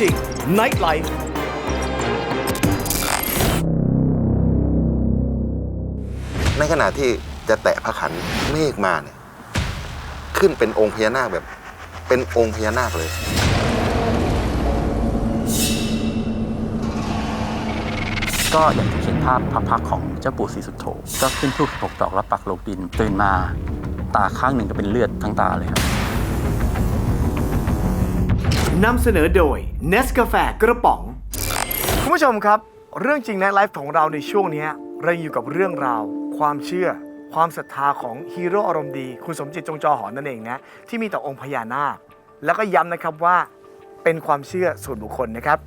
จริง Night Life ในขณะที่จะแตะพระขันเมฆมาเนี่ยขึ้นเป็นองค์พญานาคแบบ เป็นองค์พญานาคเลย ก็อย่างที่เห็นภาพพระพักตร์ของเจ้าปู่ศรีสุโธก็ขึ้นทูปหกดอกแล้วปักลงดินตื่นมา ตาข้างหนึ่งก็เป็นเลือดทั้งตาเลยครับ นำเสนอโดย n e s c a f e กระป๋อง คุณผู้ชมครับ เรื่องจริงในไลฟ์ของเราในช่วงนี้เราอยู่กับเรื่องราว ความเชื่อ ความศรัทธาของฮีโร่อารมณ์ดี คุณสมจิตจงจอหอนนั่นเองนะ ที่มีต่อองค์พญานาค แล้วก็ย้ำนะครับว่าเป็นความเชื่อส่วนบุคคลนะครับ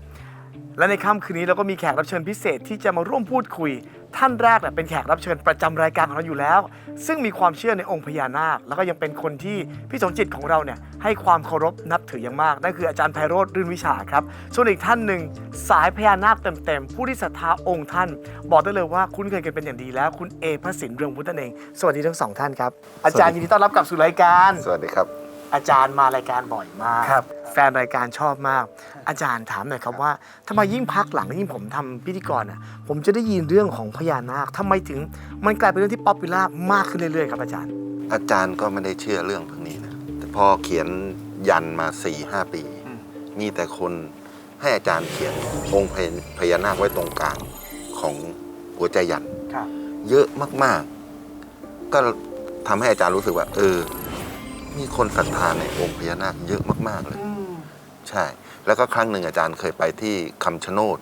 และในค่ำคืนนี้เราก็มีแขกรับเชิญพิเศษที่จะมาร่วมพูดคุย ท่านแรกเนี่ยเป็นแขกรับเชิญประจำรายการของเราอยู่แล้ว ซึ่งมีความเชื่อในองค์พญานาค แล้วก็ยังเป็นคนที่พี่สมจิตของเราเนี่ยให้ความเคารพนับถืออย่างมาก นั่นคืออาจารย์ไพโรธรื่นวิชาครับส่วนอีกท่านหนึ่งสายพญานาคเต็มๆผู้ที่ศรัทธาองค์ท่าน บอกได้เลยว่าคุ้นเคยกันเป็นอย่างดีแล้ว คุณเอพระสินเรืองพุทธนั่นเองสวัสดีทั้งสองท่านครับอาจารย์ยินดีต้อนรับกลับสู่รายการ สวัสดีครับ อาจารย์มารายการบ่อยมากครับ แฟนรายการชอบมาก อาจารย์ถามหน่อยครับว่าทำไมยิ่งพักหลังยิ่งผมทำพิธีกรอะผมจะได้ยินเรื่องของพญานาคทำไมถึง มันกลายเป็นเรื่องที่ป๊อปปูล่ามากขึ้นเรื่อยๆครับอาจารย์ อาจารย์ก็ไม่ได้เชื่อเรื่องพวกนี้นะแต่พอเขียนยันมา4ี่ห้าปีอืมมีแต่คนให้อาจารย์เขียนองค์พญานาคไว้ตรงกลางของหัวใจยันครับเยอะมากๆ ก็ทำให้อาจารย์รู้สึกว่า เออ มีคนศรัทธาในองค์พญานาคเยอะมากๆเลย ใช่ แล้วก็ครั้งหนึ่งอาจารย์เคยไปที่คำชะโนด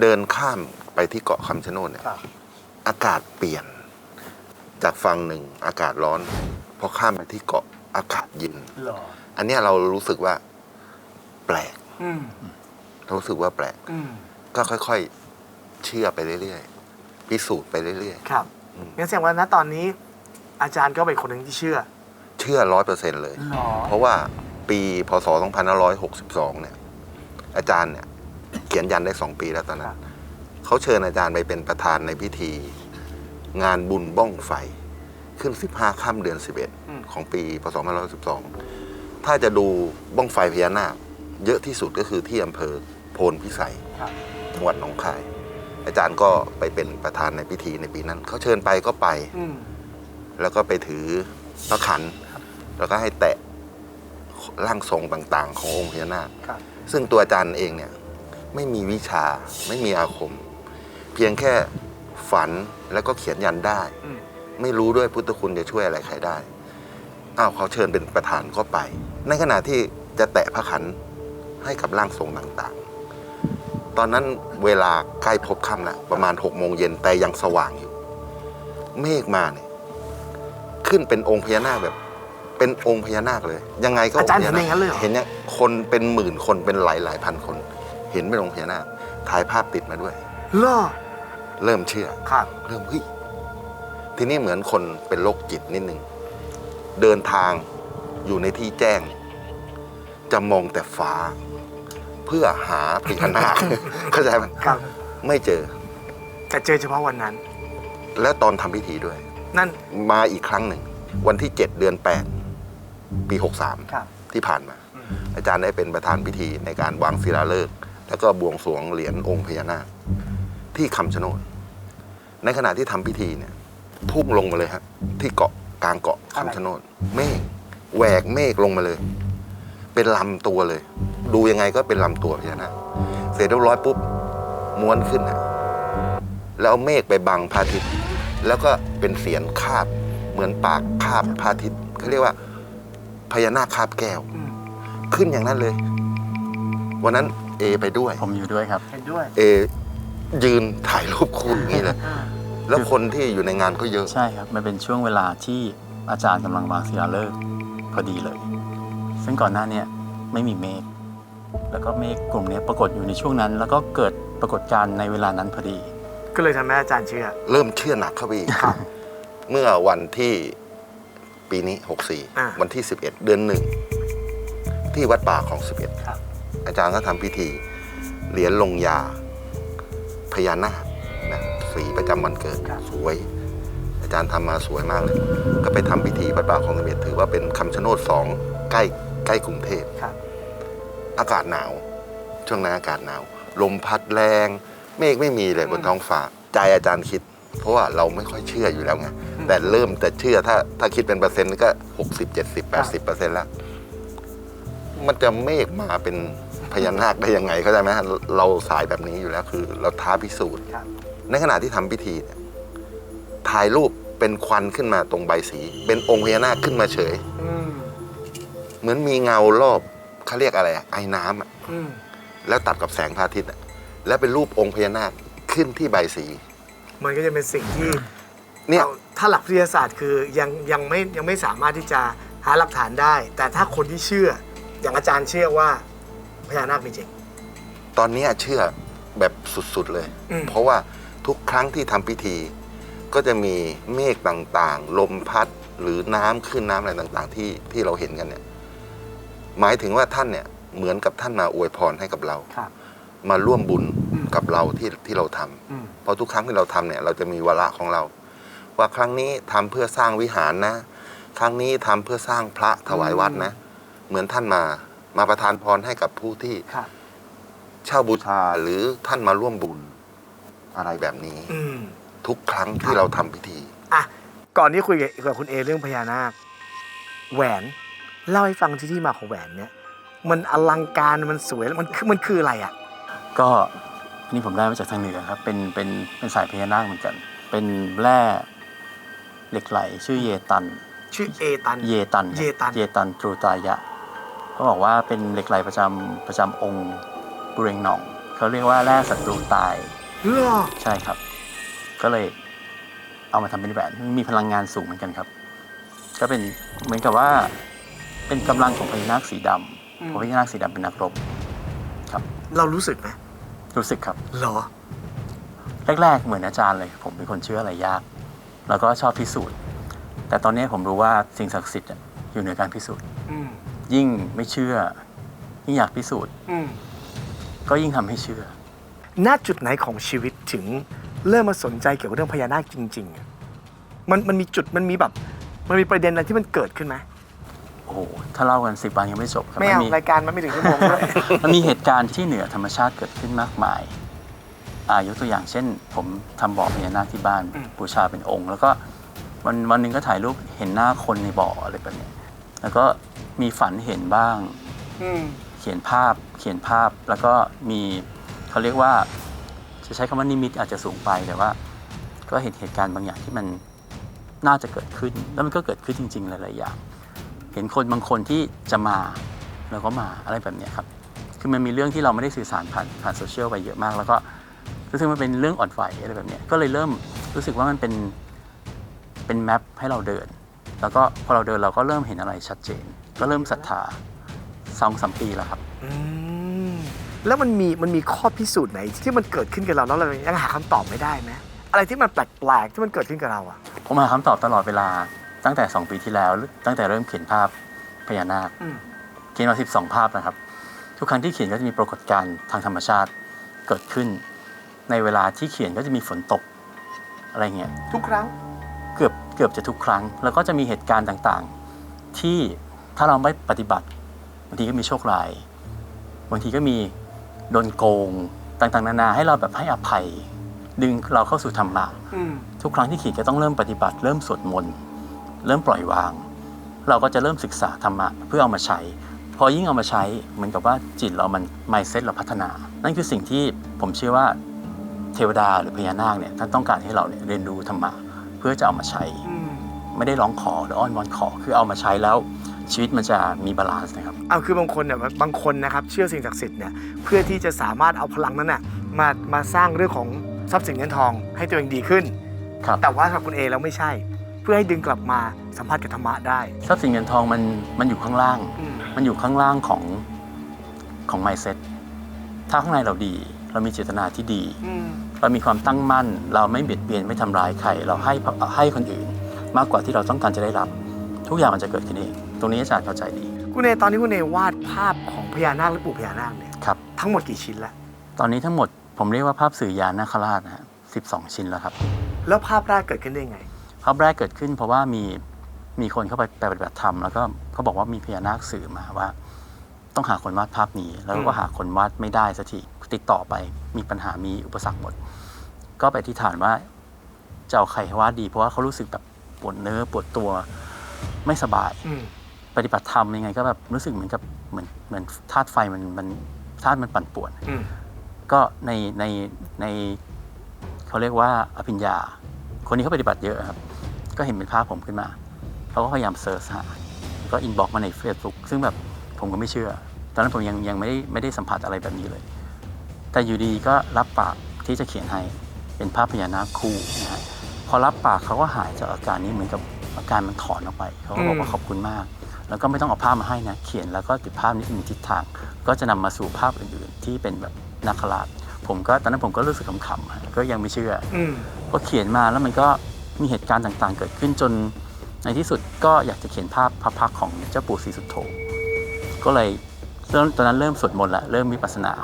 เดินข้ามไปที่เกาะคำชะโนดเนี่ยครับ อากาศเปลี่ยน จากฝั่งหนึ่งอากาศร้อน พอข้ามไปที่เกาะอากาศเย็น หรออันเนี้ยเรารู้สึกว่าแปลกอืมเรารู้สึกว่าแปลก อืมก็ค่อยๆ เชื่อไปเรื่อยๆ พิสูจน์ไปเรื่อย ครับอืม งั้นแสดงว่าณตอนนี้ อาจารย์ก็เป็นคนหนึ่งที่เชื่อ ๆ เชื่อร้อยเปอร์เซ็นต์เลย หรอเพราะว่า ปีพศ 2562 เนี่ย อาจารย์เนี่ยเขียนยันได้สองปีแล้วตอนนั้นเขาเชิญอาจารย์ไปเป็นประธานในพิธี งานบุญบ้องไฟ ขึ้น 15ค่ำเดือน 11 ของปีพศ 2512 ถ้าจะดูบ้องไฟพญานาคเยอะที่สุดก็คือที่อำเภอโพนพิสัยครับจังหวัดหนองคาย อาจารย์ก็ไปเป็นประธานในพิธีในปีนั้น เขาเชิญไปก็ไปอืมแล้วก็ไปถือพระขัน แล้วก็ให้แตะ ร่างทรงต่างๆ ขององค์พญานาค ครับ ซึ่งตัวอาจารย์เองเนี่ยไม่มีวิชาไม่มีอาคม เพียงแค่ฝันแล้วก็เขียนยันได้ อืม ไม่รู้ด้วยพุทธคุณจะช่วยอะไรใครได้อ้าวเขาเชิญเป็นประธานก็ไป ในขณะที่จะแตะพระขันให้กับร่างทรงต่างๆ ตอนนั้นเวลาใกล้พบค่ำแล้วประมาณหกโมงเย็นแต่ยังสว่างอยู่ เมฆมาเนี่ยขึ้นเป็นองค์พญานาคแบบ เป็นองค์พญานาคเลย ยังไงก็อาจารย์งค์พญเห็นอย่างนั้นเลยเหรอ เห็นเนี่ยคนเป็นหมื่นคนเป็นหลายหลายๆพันคน เห็นเป็นองค์พญานาคถ่ายภาพติดมาด้วย เหรอเริ่มเชื่อ ครับ เริ่มเฮ้ยทีนี้เหมือนคนเป็นโรคจิตนิดนึง เดินทางอยู่ในที่แจ้ง จะมองแต่ฟ้า เพื่อหาพญานาค เข้าใจมันครับ ไม่เจอ แต่เจอเฉพาะวันนั้น แล้วตอนทำพิธีด้วย นั่นมาอีกครั้งหนึ่ง วันที่ 7 เดือน8 ปี 63ครับที่ผ่านมาอืมอาจารย์ได้เป็นประธานพิธีในการวางศิลาฤกษ์แล้วก็บวงสรวงเหรียญองค์พญานาคที่คำชะโนด ในขณะที่ทำพิธีเนี่ยพุ่งลงมาเลยฮะที่เกาะกลางเกาะคำชะโนดเมฆแหวกเมฆลงมาเลย เป็นลำตัวเลย ดูยังไงก็เป็นลำตัวพญานาคเสร็จเรียบร้อยปุ๊บม้วนขึ้นนะแล้วเอาเมฆไปบังพระอาทิตย์ แล้วก็เป็นเสียนคาบเหมือนปากคาบพระอาทิตย์เขาเรียกว่า พญานาคคาบแก้วอืมขึ้นอย่างนั้นเลย วันนั้นเอไปด้วย ผมอยู่ด้วยครับ เห็นด้วย เอยืนถ่ายรูปคู่อย่างนี้เลยอ่าแล้วคนที่อยู่ในงานก็เยอะ ใช่ครับ มันเป็นช่วงเวลาที่อาจารย์กำลังวางศิลาฤกษ์พอดีเลย ซึ่งก่อนหน้าเนี้ไม่มีเมฆ แล้วก็เมฆกลุ่มเนี้ยปรากฏอยู่ในช่วงนั้น แล้วก็เกิดปรากฏการณ์ในเวลานั้นพอดี ก็เลยทำให้อาจารย์เชื่อ เริ่มเชื่อหนักเข้าไปอีกครับเมื่อวันที่ ปีนี้ อ่า64 วันที่ 11 เดือนหนึ่ง ที่วัดป่าของ11ครับอาจารย์ก็ทำพิธี เหรียญลงยา พญานาคนะสีประจำวันเกิด ครับ สวย อาจารย์ทำมาสวยมากเลย ก็ไปทำพิธีวัดป่าของสิบเอ็ดถือว่าเป็นคำชะโนดสองใกล้ใกล้กรุงเทพ ครับ อากาศหนาวฝช่วงนั้นอากาศหนาว ลมพัดแรง เมฆไม่มีเลยบนท้องฟ้า ใจอาจารย์คิด เพราะว่าเราไม่ค่อยเชื่ออยู่แล้วไง แต่เริ่มแต่เชื่อถ้าถ้าคิดเป็นเปอร์เซ็นต์ก็หกสิบเจ็ดสิบแปดสิบเปอร์เซ็นต์แล้ว มันจะเมฆมาเป็นพญานาคได้ยังไงเข้าใจไหมฮะเราสายแบบนี้อยู่แล้วคือ เราท้าพิสูจน์ครับในขณะที่ทำพิธีเนี่ยถ่ายรูปเป็นควันขึ้นมาตรงใบสี เป็นองค์พญานาคขึ้นมาเฉยอืมเหมือนมีเงารอบเขาเรียกอะไรอะไอ้น้ำอะอืมแล้วตัดกับแสงพระอาทิตย์อะแล้วเป็นรูปองค์พญานาคขึ้นที่ใบสี มันก็จะเป็นสิ่งที่ เนี่ยอาถ้าหลักวิทยาศาสตร์คือยังยังไม่ยังไม่สามารถที่จะหาหลักฐานได้ แต่ถ้าคนที่เชื่อ อย่างอาจารย์เชื่อว่าพญานาคมีจริง ตอนเนี้ยเชื่อแบบสุดๆเลย อืม เพราะว่าทุกครั้งที่ทำพิธี ก็จะมีเมฆต่างๆ ลมพัดหรือน้ำขึ้นน้ำอะไรต่างๆ ที่ที่เราเห็นกันเนี่ย หมายถึงว่าท่านเนี่ย เหมือนกับท่านมาอวยพรให้กับเรา ครับ มาร่วมบุญอืมกับเราที่ที่เราทำ อืม เพราะทุกครั้งที่เราทำเนี่ย เราจะมีวาระของเรา ว่าครั้งนี้ทำเพื่อสร้างวิหารนะ ครั้งนี้ทำเพื่อสร้างพระถวายวัดนะ เหมือนท่านมามาประทานพรให้กับผู้ที่ครับเช่าบูชาหรือท่านมาร่วมบุญอะไรแบบนี้อืมทุกครั้งที่เราทำพิธีอะก่อนที่คุยกับกับคุณเอเรื่องพญานาค แหวนเล่าให้ฟังที่ที่มาของแหวนเนี่ย มันอลังการมันสวยแล้วมันคือมันคืออะไรอะ ก็อันนี่ผมได้มาจากทางเหนือครับ เป็นเป็นเป็นสายพญานาคเหมือนกัน เป็นแร่ เหล็กไหลชื่อเยตัน ชื่อเอตัน เยตันครับเยตัน เยตันตรูตายะเขาบอกว่าเป็นเหล็กไหลประจำประจำองค์บุเรงหนอง เขาเรียกว่าแร่ศัตรูตาย เหรอใช่ครับ ก็เลยเอามาทำเป็นแหวนมีพลังงานสูงเหมือนกันครับ ก็เป็นเหมือนกับว่า เป็นกำลังของพญานาคสีดำเพราะพญานาคสีดำเป็นนักรบเรารู้สึกไหมรู้สึกครับ เหรอ แรกๆเหมือนอาจารย์เลย ผมเป็นคนเชื่ออะไรยาก แล้วก็ชอบพิสูจน์ แต่ตอนนี้ผมรู้ว่าสิ่งศักดิ์สิทธิ์อะอยู่เหนือการพิสูจน์ อืมยิ่งไม่เชื่อ ยิ่งอยากพิสูจน์ อืม ก็ยิ่งทำให้เชื่อ ณจุดไหนของชีวิตถึงเริ่มมาสนใจเกี่ยวกับเรื่องพญานาคจริงๆอะมันมันมีจุดมันมีแบบ มันมีประเด็นอะไรที่มันเกิดขึ้นไหมโอ้โหถ้าเล่ากันสิบวันยังไม่จบครับไม่เอานมีรายการมันไม่ถึงชั่วโมงด้วย มันมีเหตุการณ์ที่เหนือธรรมชาติเกิดขึ้นมากมายอ่า ยกตัวอย่างเช่น ผมทำบ่อพญานาคที่บ้านอืมบูชาเป็นองค์ แล้วก็วันวันหนึ่งก็ถ่ายรูปเห็นหน้าคนในบ่ออะไรแบบเนี้ยแล้วก็มีฝันเห็นบ้างอืมเขียนภาพเขียนภาพแล้วก็มีเขาเรียกว่า จะใช้คำว่านิมิตอาจจะสูงไปแต่ว่า ก็เห็นเหตุการณ์บางอย่างที่มันน่าจะเกิดขึ้น แล้วมันก็เกิดขึ้นจริง ๆ หลายๆอย่างเห็นคนบางคนที่จะมาแล้วก็มาอะไรแบบเนี้ยครับ คือมันมีเรื่องที่เราไม่ได้สื่อสารผ่านผ่านโซเชียลไปเยอะมากแล้วก็ รู้สึกมันเป็นเรื่องอ่อนไหวอะไรแบบเนี้ยก็เลยเริ่มรู้สึกว่ามันเป็นเป็นแมปให้เราเดิน แล้วก็พอเราเดินเราก็เริ่มเห็นอะไรชัดเจน ก็เริ่มศรัทธาสองสามปีแล้วครับอืมแล้วมันมีมันมีข้อพิสูจน์ไหนที่มันเกิดขึ้นกับเราแล้วเรายังหาคำตอบไม่ได้ไหมอะไรที่มันแปลกๆที่มันเกิดขึ้นกับเราอะผมหาคำตอบตลอดเวลาตั้งแต่ 2 ปีที่แล้ว ตั้งแต่เริ่มเขียนภาพพญานาคอืมเขียนมา 12 ภาพนะครับ ทุกครั้งที่เขียนก็จะมีปรากฏการณ์ทางธรรมชาติเกิดขึ้น ในเวลาที่เขียนก็จะมีฝนตกอะไรเงี้ยทุกครั้งเกือบเกือบจะทุกครั้ง แล้วก็จะมีเหตุการณ์ต่างๆ ที่ถ้าเราไม่ปฏิบัติบางทีก็มีโชคร้ายบางทีก็มีโดนโกงต่างๆ นานาให้เราแบบให้อภัย ดึงเราเข้าสู่ธรรมะอืมทุกครั้งที่เขียนจะต้องเริ่มปฏิบัติ เริ่มสวดมนต์เริ่มปล่อยวาง เราก็จะเริ่มศึกษาธรรมะเพื่อเอามาใช้ พอยิ่งเอามาใช้เหมือนกับว่าจิตเรามัน mindset เราพัฒนา นั่นคือสิ่งที่ผมเชื่อว่า เทวดาหรือพญานาคเนี่ยท่านต้องการให้เราเนี่ยเรียนรู้ธรรมะเพื่อจะเอามาใช้อืมไม่ได้ร้องขอหรืออ้อนวอนขอคือเอามาใช้แล้วชีวิตมันจะมีบาลานซ์นะครับ เอาคือบางคนเนี่ยบางคนนะครับเชื่อสิ่งศักดิ์สิทธิ์เนี่ยเพื่อที่จะสามารถเอาพลังนั้นน่ะมามาสร้างเรื่องของทรัพย์สินเงินทอง ให้ตัวเองดีขึ้น ครับ แต่ว่าสำหรับคุณเอแล้วไม่ใช่ เพื่อให้ดึงกลับมาสัมผัสกับธรรมะได้ทรัพย์สินเงินทองมันมันอยู่ข้างล่าง อืมมันอยู่ข้างล่างของของ mindset ถ้าข้างในเราดี เรามีเจตนาที่ดี อืม เรามีความตั้งมั่น เราไม่เบียดเบียนไม่ทำร้ายใครเราให้ให้คนอื่น มากกว่าที่เราต้องการจะได้รับ ทุกอย่างมันจะเกิดขึ้นเองตรงนี้อาจารย์เข้าใจดีคุณเอตอนนี้คุณเอวาดภาพของพญานาคหรือปู่พญานาคเนี่ยครับทั้งหมดกี่ชิ้นแล้วตอนนี้ทั้งหมดผมเรียกว่าภาพสื่อยานนาคราชนะฮะ12ชิ้นแล้วครับ แล้วภาพแรกเกิดขึ้นได้ไง ภาพแรกเกิดขึ้น เพราะว่ามีมีคนเข้าไปปฏิบัติธรรมแล้วก็เขาบอกว่ามีพญานาคสื่อมาว่า ต้องหาคนวาดภาพนี้แล้วอืก็มหาคนวาดไม่ได้สักที ติดต่อไปมีปัญหามีอุปสรรคหมด ก็ไปที่ฐานว่าจะเอาใครวาดดีเพราะว่าเขารู้สึกแบบปวดเนื้อปวดตัวไม่สบายอืมปฏิบัติธรรมยังไง ก็แบบรู้สึกเหมือนกับเหมือนเหมือนธาตุไฟมันมันธาตุมันปั่นป่วนอืมก็ในในในเขาเรียกว่าอภิญญา คนนี้เขาปฏิบัติเยอะครับ ก็เห็นเป็นภาพผมขึ้นมาเขาก็พยายามเซิร์ชหาก็อินบ็อกมาใน Facebook ซึ่งแบบผมก็ไม่เชื่อ ตอนนั้นผมยังยังไม่ได้ไม่ได้สัมผัสอะไรแบบนี้เลย แต่อยู่ดีก็รับปากที่จะเขียนให้เป็นภาพพญานาคคู่นะฮะพอรับปากเขาก็หายจากอาการนี้เหมือนกับอาการมันถอนออกไปเขาก็บอกว่าขอบคุณมาก แล้วก็ไม่ต้องเอาภาพมาให้นะเขียนแล้วก็ติดภาพนี้เป็นทิศทาง ก็จะนำมาสู่ภาพอื่นๆ ที่เป็นแบบนาคราชผมก็ตอนนั้นผมก็รู้สึกขำๆฮะก็ยังไม่เชื่ออืมพอเขียนมาแล้วมันก็มีเหตุการณ์ต่างๆ เกิดขึ้นจนในที่สุดก็อยากจะเขียนภาพพระพักตร์ของเจ้าปู่ศรีสุโธก็เลยเริ่มตอนนั้นเริ่มสวดมนต์ละเริ่มวิปัสสนา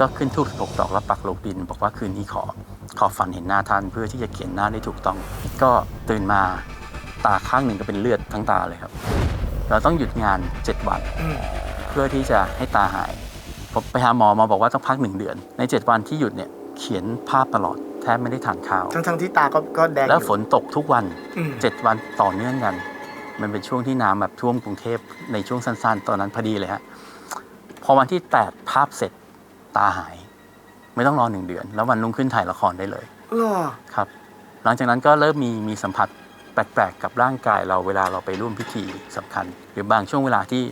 ก็ขึ้นทูบสิบหกดอกแล้วปักลงดิน บอกว่าคืนนี้ขอขอฝันเห็นหน้าท่านเพื่อที่จะเขียนหน้าได้ถูกต้อง ก็ตื่นมาตาข้างหนึ่งก็เป็นเลือดทั้งตาเลยครับ เราต้องหยุดงาน7วันอืมเพื่อที่จะให้ตาหายผมไปหาหมอหมอบอกว่าต้องพักหนึ่งเดือน ใน7วันที่หยุดเนี่ยเขียนภาพตลอดแทบไม่ได้ทานข้าว ทั้งทั้งๆที่ตาก็ก็แดงแล้วอยู่ฝนตกทุกวันอืม7วันต่อเนื่องกัน มันเป็นช่วงที่น้ำแบบท่วมกรุงเทพในช่วงสั้นๆ ตอนนั้นพอดีเลยฮะพอวันที่8ภาพเสร็จ ตาหาย ไม่ต้องรอหนึ่งเดือน แล้ววันรุ่งขึ้นถ่ายละครได้เลยเหรอครับ หลังจากนั้นก็เริ่มมีมีสัมผัสแปลกๆกับร่างกายเราเวลาเราไปร่วมพิธีสำคัญ หรือบางช่วงเวลาที่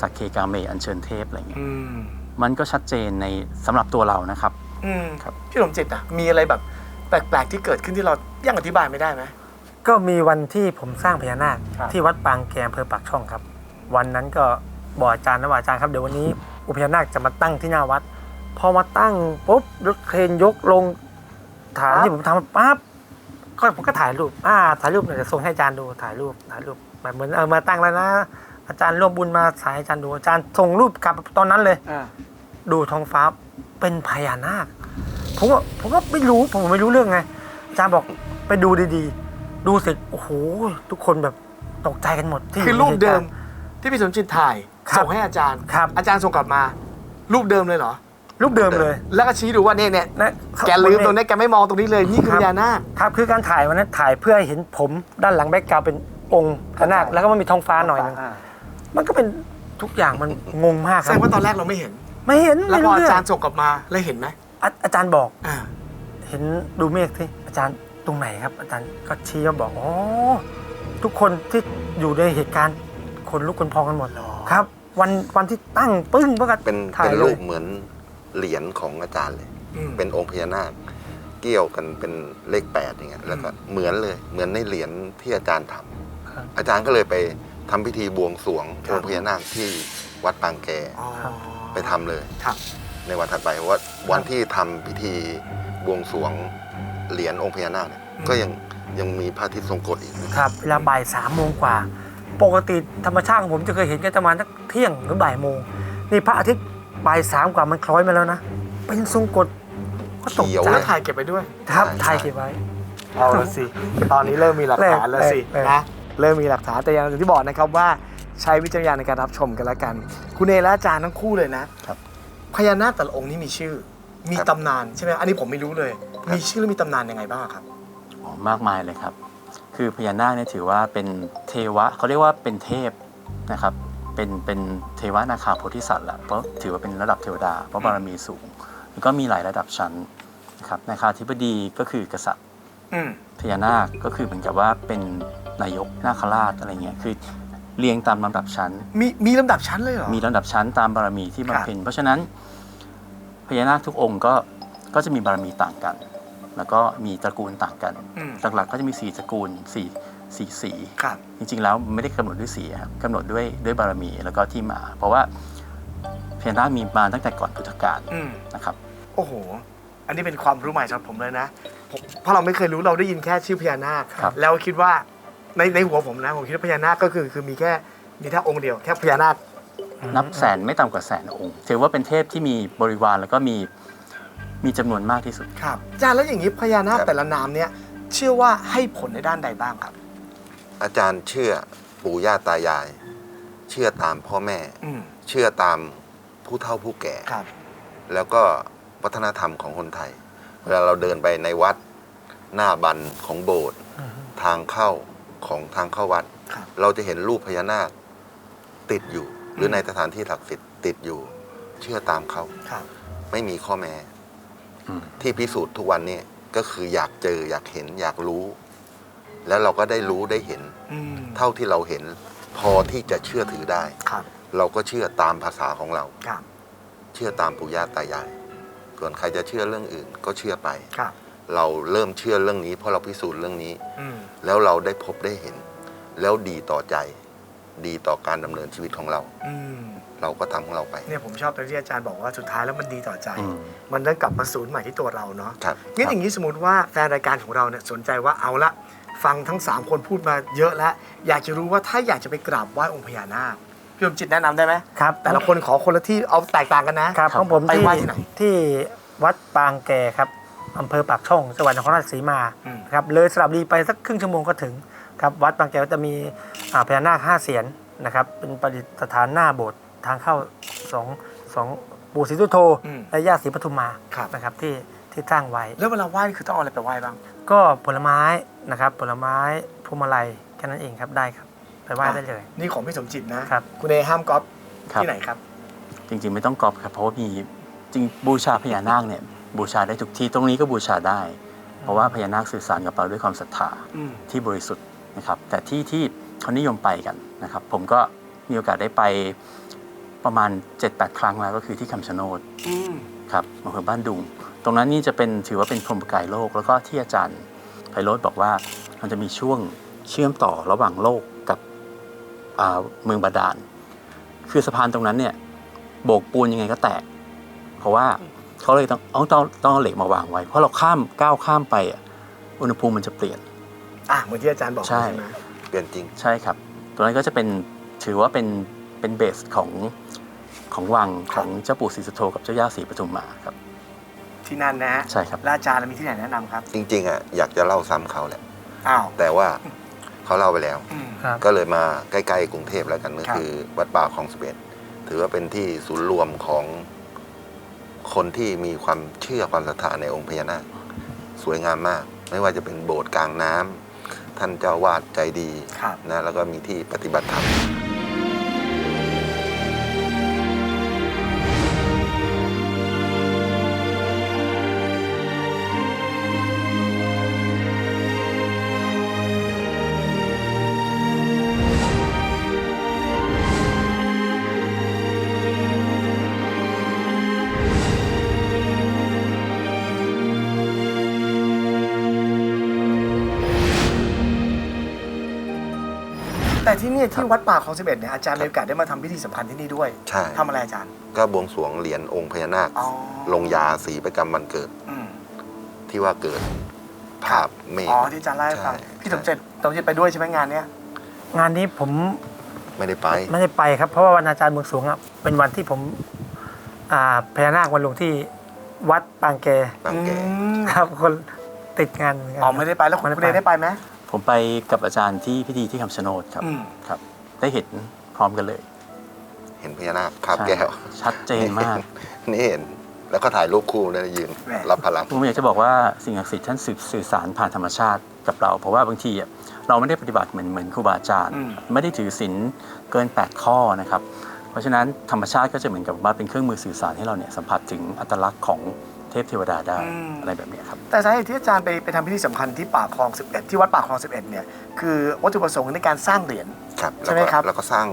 สักเคกาเมอัญเชิญเทพอะไรเงี้ยอืมมันก็ชัดเจนในสำหรับตัวเรานะครับอืมครับพี่สมจิตอะมีอะไรแบบแปลกๆที่เกิดขึ้นที่เรายังอธิบายไม่ได้ไหมก็มีวันที่ผมสร้างพญานาคครับที่วัดปางแกมอำเภอปากช่องครับ วันนั้นก็บอกอาจารย์นะว่าอาจารย์ครับเดี๋ยววันนี้อุปพญานาคจะมาตั้งที่หน้าวัด พอมาตั้งปุ๊บรถเครนยกลงฐานที่ผมทำปั๊บก็ผมก็ถ่ายรูปอ่าถ่ายรูปเนี่ยวจะส่งให้อาจารย์ดูถ่ายรูปถ่ายรูปแบบเหมือนเออมาตั้งแล้วนะ อาจารย์ร่วมบุญมาถ่ายให้อาจารย์ดูอาจารย์ส่งรูปกลับตอนนั้นเลยอ่าดูท้องฟ้าเป็นพญานาคผมก็ผมก็ไม่รู้ผมไม่รู้เรื่องไง อาจารย์บอกไปดูดีๆ ดูเสร็จโอ้โหทุกคนแบบตกใจกันหมดที่คือรูปเดิมหตุกที่พี่สมจิตถ่ายครับส่งให้อาจารย์ครับอาจารย์ส่งกลับมา รูปเดิมเลยเหรอา รรูปเดิมเลย แล้วก็ชี้ดูว่าเนี่ยเนี่ยนะแกลืมตรงนี้แกไม่มองตรงนี้เลยนี่คือครับพญานาคครับคือการถ่ายวันนั้นถ่ายเพื่อให้เห็นผมด้านหลังแบ็กกราวด์เป็นองค์พญานาคแล้วก็มันมีท้องฟ้าหน่อยหนึงมันก็เป็นทุกอย่างมันงงมากแสคดรับงว่าตอนแรกเราไม่เห็น ไม่เห็นแล้วไม่พอรู้อาเรื่องจารย์ส่งกลับมาเลยเห็นไหมอาอาจารย์บอก อ่า เห็นดูเมฆที่อาจารย์ตรงไหนครับ อาจารย์ก็ชี้มาบอกอ๋อทุกคนที่อยู่ในเหตุการณ์คนลุกคนพองกันหมดครับ วันวันที่ตั้งปึ้งก็เป็นถ่ายเป็นเลรูยปเหมือน เหรียญของอาจารย์เลยอืมเป็นองค์พญานาค เกี่ยวกันเป็นเลขแปดอย่างเงี้ยแล้วก็เหมือนเลยเหมือนในเหรียญที่อาจารย์ทำครับอาจารย์ก็เลยไปทำพิธีบวงสรวงครัอบงค์พญานาคที่วัดปางแกอ๋อไปทำเลยครับในวันถัดไปเพราะว่าวันที่ทำพิธีบวงสรวงเหรียญองค์พญานาคเนี่ยอืมก็ยังยังมีพระอาทิตย์ทรงกฎอีกนะครับเวลาบ่ายสามโมงกว่า ปกติธรรมชาติของผมจะเคยเห็นแค่ประมาณสักเที่ยงหรือบ่ายโมงนี่พระอาทิตย์ บ่ายสามกว่ามันคล้อยมาแล้วนะ เป็นทรงกฎก็ตกเขียวใจแล้วถ่ายเก็บไปด้วย ครับใช่ถ่ายเก็บไว้ เอาละสิ ตอนนี้เริ่มมีหลักฐานแล้วสิแรกๆ นะ เริ่มมีหลักฐาน แต่อย่างที่บอกนะครับว่าใช้วิจารณญาณในการรับชมกันแล้วกัน คุณเอและอาจารย์ทั้งคู่เลยนะครับ พญานาคแต่ละองค์นี้มีชื่อ มีครับตำนานใช่ไหมอันนี้ผมไม่รู้เลย มีชื่อและมีตำนานยังไงบ้างครับ อ๋อมากมายเลยครับ คือพญานาคเนี่ยถือว่าเป็นเทวะเขาเรียกว่าเป็นเทพนะครับ เป็นเป็นเทวะนาคาโพธิสัตว์แหละเพราะถือว่าเป็นระดับเทวดาเพราะบารมีสูง แล้วก็มีหลายระดับชั้นนะครับนาคาธิบดีก็คือกษัตริย์อืมพญานาคก็คือเหมือนกับว่าเป็นนายกนาคราชอะไรเงี้ยคือเรียงตามลำดับชั้น มีมีลำดับชั้นเลยเหรอ มีลำดับชั้นตามบารมีที่บำเพ็ญเพราะฉะนั้นพญานาคทุกองค์ก็ก็จะมีบารมีต่างกัน แล้วก็มีตระกูลต่างกันอืมหลักๆก็จะมีสี่ตระกูลสี่ สี่สีครับจริงๆแล้วไม่ได้กำหนดด้วยสีครับกำหนดด้วยด้วยบารมีแล้วก็ที่มา เพราะว่าพญานาคมีมาตั้งแต่ก่อนพุทธกาลอืมนะครับ โอ้โห อันนี้เป็นความรู้ใหม่สำหรับผมเลยนะผมเพราะเราไม่เคยรู้เราได้ยินแค่ชื่อพญานาคครับแล้วคิดว่าในในหัวผมนะผมคิดว่าพญานาคก็คือคือมีแค่มีแค่องค์เดียวแค่พญานาคนับแสนไม่ต่ำกว่าแสนองค์ถือว่าเป็นเทพที่มีบริวารแล้วก็มีมีจำนวนมากที่สุดครับอาจารย์แล้วอย่างนี้พญานาคครับแต่ละนามเนี่ยเชื่อว่าให้ผลในด้านใดบ้างครับ อาจารย์เชื่อปู่ย่าตายาย เชื่อตามพ่อแม่ อืมเชื่อตามผู้เฒ่าผู้แก่ ครับ แล้วก็วัฒนธรรมของคนไทย เวลาเราเดินไปในวัดหน้าบันของโบสถ์ทางเข้าของทางเข้าวัด ครับ เราจะเห็นรูปพญานาคติดอยู่ หรือในสถานที่ศักดิ์สิทธิ์ติดอยู่ เชื่อตามเขาครับ ไม่มีข้อแม้อืมที่พิสูจน์ทุกวันนี้ก็คืออยากเจออยากเห็นอยากรู้ แล้วเราก็ได้รู้ได้เห็น อืมเท่าที่เราเห็นพอที่จะเชื่อถือได้ ครับเราก็เชื่อตามภาษาของเรา ครับเชื่อตามปู่ย่าตายายส่วนใครจะเชื่อเรื่องอื่นก็เชื่อไป ครับเราเริ่มเชื่อเรื่องนี้เพราะเราพิสูจน์เรื่องนี้ อืมแล้วเราได้พบได้เห็น แล้วดีต่อใจ ดีต่อการดำเนินชีวิตของเรา อืมเราก็ทำของเราไป เนี่ยผมชอบตรงที่อาจารย์บอกว่าสุดท้ายแล้วมันดีต่อใจ อืม มันได้กลับมาศูนย์ใหม่ที่ตัวเราเนาะครับงั้นอย่างนี้สมมติว่าแฟนรายการของเราเนี่ยสนใจว่าเอาละ ฟังทั้ง 3 คนพูดมาเยอะแล้ว อยากจะรู้ว่าถ้าอยากจะไปกราบไหว้องค์พญานาคพี่สมจิตแนะนำได้ไหมครับ แต่ละคนขอคนละที่เอาแตกต่างกันนะครับของผมไปที่ไหว้ที่ไหน ที่วัดปางแก่ครับอำเภอปากช่องจังหวัดนครราชสีมาอืม ครับเลยสระบุรีไปสักครึ่งชั่วโมงก็ถึงครับวัดบางแก้วจะมีอ่าพญานาคห้าเสียนนะครับเป็นประดิษฐานหน้าโบสถ์ทางเข้าสองสองปู่ศรีสุโธอืมและย่าศรีปทุมมาครับ นะครับที่ที่สร้างไว้ แล้วเวลาไหว้นี่คือต้องเอาอะไรไปไหว้บ้าง ก็ผลไม้นะครับ ผลไม้พวงมาลัยแค่นั้นเองครับได้ครับ ไปไหว้อะได้เลย นี่ของพี่สมจิตนะครับ คุณเอห้ามก๊อปครับ ที่ไหนครับ จริงๆไม่ต้องกรอบครับเพราะว่ามีจริงบูชาพญานาคเนี่ยบูชาได้ทุกที่ตรงนี้ก็บูชาได้ เพราะว่าพญานาคสื่อสารกับเราด้วยความศรัทธาอืม ที่บริสุทธิ์นะครับ แต่ที่ที่เขานิยมไปกันนะครับ ผมก็มีโอกาสได้ไปประมาณ 7-8 ครั้งแล้วก็คือที่คำชะโนด อืม ครับอำเภอบ้านดุง ตรงนั้นนี่จะเป็นถือว่าเป็นพรหมกายโลก แล้วก็ที่อาจารย์ไพโรธบอกว่ามันจะมีช่วงเชื่อมต่อระหว่างโลกกับอ่าเมืองบาดาล คือสะพานตรงนั้นเนี่ยโบกปูนยังไงก็แตก เพราะว่าเขาเลยต้องเอาต้องต้องเอาเหล็กมาวางไว้ เพราะเราข้ามก้าวข้ามไปอะอุณหภูมิมันจะเปลี่ยนอะเหมือนที่อาจารย์บอกใช่ใช่ไหมเปลี่ยนจริงใช่ครับตรงนั้นก็จะเป็นถือว่าเป็นเป็นเบสของของวังของเจ้าปู่ศรีสุโธกับเจ้าย่าศรีปทุมมาครับ ที่นั่นนะฮะใช่ครับ แล้วอาจารย์มีที่ไหนแนะนำครับ จริงๆอะอยากจะเล่าซ้ำเขาแหละ อ้าว แต่ว่าเขาเล่าไปแล้ว อืม ครับ ก็เลยมาใกล้ๆกรุงเทพแล้วกันก็ครับ คือ วัดป่าคลองสเปดถือว่าเป็นที่ศูนย์รวมของคนที่มีความเชื่อความศรัทธาในองค์พญานาคสวยงามมาก ไม่ว่าจะเป็นโบสถ์กลางน้ำท่านเจ้าวาดใจดีครับ นะแล้วก็มีที่ปฏิบัติธรรม เนี่ยที่วัดป่าคลองสิบเอ็ดเนี่ยอาจารย์มีโอกาสได้มาทำพิธีสำคัญที่นี่ด้วยใช่ ทำอะไรอาจารย์ ก็บวงสรวงเหรียญองค์พญานาค อ๋อลงยาสีประจำวันเกิดอืมที่ว่าเกิดภาพเมฆ อ๋อที่อาจารย์เล่าให้ฟังใช่ พี่สมจิตสมจิตไปด้วยใช่ไหมงานเนี้ย งานนี้ผมไม่ได้ไป ไม่ได้ไปครับ เพราะว่าวันอาจารย์เมืองสูงอะเป็นวันที่ผมอ่าพญานาควันลงที่วัดปางแกบางแก อืมครับคนติดงานเหมือนกัน อ๋อไม่ได้ไปแล้วคุณไม่ได้เอได้ไปไหม ผมไปกับอาจารย์ที่พิธีที่คำชะโนดครับอืม ครับ ได้เห็นพร้อมกันเลยเห็นพญานาคคาบใช่แก้วชัดเจนมาก นี่เห็น แล้วก็ถ่ายรูปคู่เลยยืนรับพลัง ผมอยากจะบอกว่าสิ่งศักดิ์สิทธิ์ท่านสื่อสื่อสารผ่านธรรมชาติกับเรา เพราะว่าบางทีอะเราไม่ได้ปฏิบัติเหมือนเหมือนครูบาอาจารย์ อืม ไม่ได้ถือศีลเกิน 8 ข้อนะครับ เพราะฉะนั้นธรรมชาติก็จะเหมือนกับว่าเป็นเครื่องมือสื่อสารให้เราเนี่ยสัมผัสถึงอัตลักษณ์ของ เทพเทวดาได้อะไรแบบเนี้ยครับ แต่สาเหตุที่อาจารย์ไปไปทำพิธีสำคัญที่ป่าคลอง 11 ที่วัดป่าคลอง 11 เนี่ย คือวัตถุประสงค์ในการสร้างเหรียญ ครับใช่ไหมครับ แล้วก็สร้าง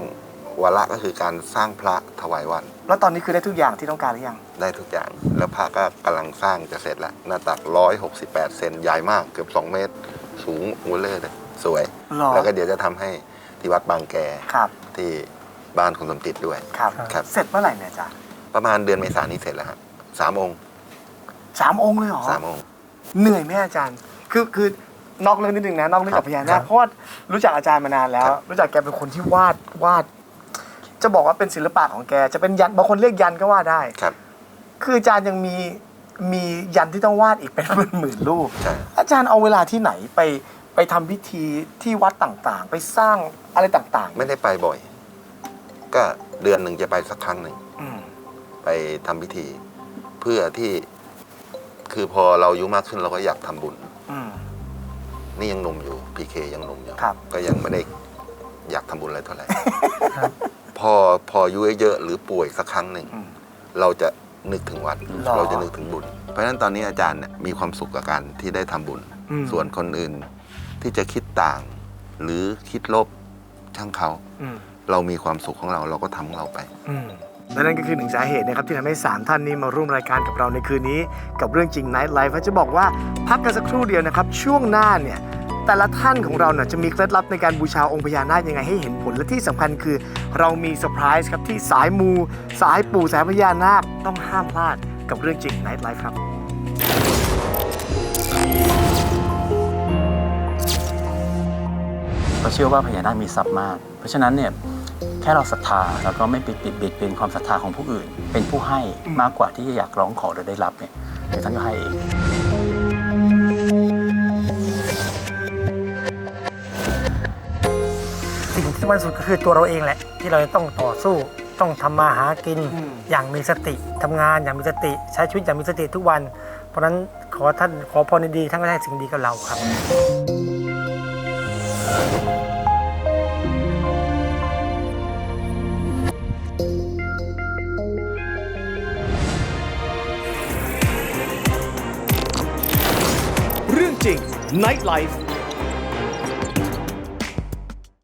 วาระก็คือการสร้างพระถวายวันแล้วตอนนี้คือได้ทุกอย่างที่ต้องการหรือยัง ได้ทุกอย่าง แล้วพระก็กำลังสร้างจะเสร็จแล้วหน้าตัก 168 เซนใหญ่มากเกือบ 2 เมตร สูงอูเลอร์เลยสวย หรอ แล้วก็เดี๋ยวจะทำให้ที่วัดบางแกครับ ที่บ้านคุณสมจิตด้วยครับ ครับ เสร็จเมื่อไหร่เนี่ยอาจารย์ ประมาณเดือนเมษายนนี้เสร็จแล้วครับสามองค์ สามองค์เลยเหรอ สามองค์ เหนื่อยไหมอาจารย์ คือคือนอกเรื่องนิดนึงนะ นอกเรื่องกับพญาครันาคบเพราะว่ารู้จักอาจารย์มานานแล้ว ครับ รู้จักแกเป็นคนที่วาดวาด จะบอกว่าเป็นศิลปะของแก จะเป็นยันบางคนเรียกยันก็ว่าได้ ครับ คืออาจารย์ยังมีมียันที่ต้องวาดอีกเป็นหมื่นหมื่นๆรูป ใช่ อาจารย์เอาเวลาที่ไหนไปไปทำพิธีที่วัดต่างๆ ไปสร้างอะไรต่างๆไม่ได้ไปบ่อย ก็เดือนหนึ่งจะไปสักครั้งหนึ่งอืมไปทำพิธี เพื่อที่ คือพอเราอายุมากขึ้นเราก็อยากทำบุญ อืม นี่ยังหนมอยู่พีเคยังหนมอยู่ครับ ก็ยังไม่ได้อยากทำบุญอะไรเท่าไหร่ครับ พอพออายุเยอะๆหรือป่วยสักครั้งหนึ่ง อืม เราจะนึกถึงวัด หรอเราจะนึกถึงบุญ เพราะฉะนั้นตอนนี้อาจารย์เนี่ยมีความสุขกับการที่ได้ทำบุญ อืม ส่วนคนอื่นที่จะคิดต่าง หรือคิดลบช่างเขา อืม เรามีความสุขของเราเราก็ทำของเราไป อืม และนั่นก็คือหนึ่งสาเหตุนะครับที่ทำให้ 3 ท่านนี้มาร่วมรายการกับเราในคืนนี้ กับเรื่องจริง Night Life จะบอกว่าพักกันสักครู่เดียวนะครับ ช่วงหน้าเนี่ยแต่ละท่านของเราเนี่ยจะมีเคล็ดลับในการบูชาองค์พญานาคยังไงให้เห็นผลและที่สำคัญคือ เรามีเซอร์ไพรส์ครับที่สายมู สายปู่สายพญานาคต้องห้ามพลาดกับเรื่องจริง Night Life ครับก็เชื่อว่าพญานาคมีทรัพย์มาก เพราะฉะนั้นเนี่ย แค่เราศรัทธาแล้วก็ไม่ปิดปิดปิดเป็นความศรัทธาของผู้อื่น เป็นผู้ให้มากกว่าที่จะอยากร้องขอหรือได้รับเนี่ยเดี๋ยวท่านก็ให้เองสิ่งที่สำคัญที่สุดก็คือตัวเราเองแหละ ที่เราจะต้องต่อสู้ต้องทำมาหากินอืมอย่างมีสติทำงานอย่างมีสติ ใช้ชีวิตอย่างมีสติทุกวัน เพราะฉะนั้นขอท่านขอพรดีๆท่านก็ให้สิ่งดีกับเราครับ เรื่